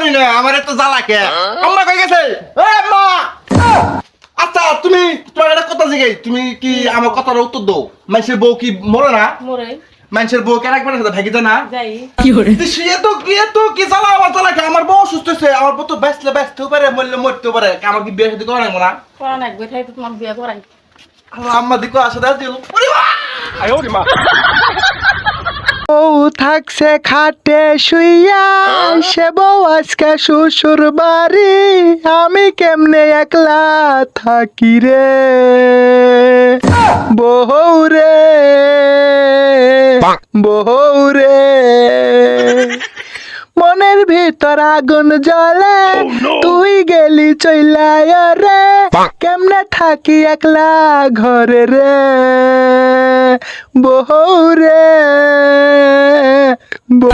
করি না আমার এত জ্বালা কে আম্মা কই গেছে? এ আম্মা! আচ্ছা তুমি তোমার একটা কথা জিগাই তুমি কি আমার কথার উত্তর দাও? মানুষের বউ কি মরে না? মোরে। মানুষের বউ কেন একবার সাথে ভাগি না? যাই। তো সে তো কি তো কি জ্বালা আমার জ্বালা কে আমার বউ সুস্থ হয়েছে আমার বউ তো ব্যস্ত ব্যস্ত পারে মরলে মরতেও পারে। আমার কি বিয়ে সাথে করা লাগবো না? করা লাগবে তাই তো তোমার বিয়ে করাই আমার আম্মা দিকে আসে দিল। বউ থাকছে খাটে শুইয়া সে বউ আজকে শ্বশুর বাড়ি আমি কেমনে একলা থাকি রে? বউ রে বউ রে। মনের ভিতর আগুন জ্বলে তুই গেলি চইলায় রে কেমনে থাকি একলা ঘরে রে? বউ রে বউ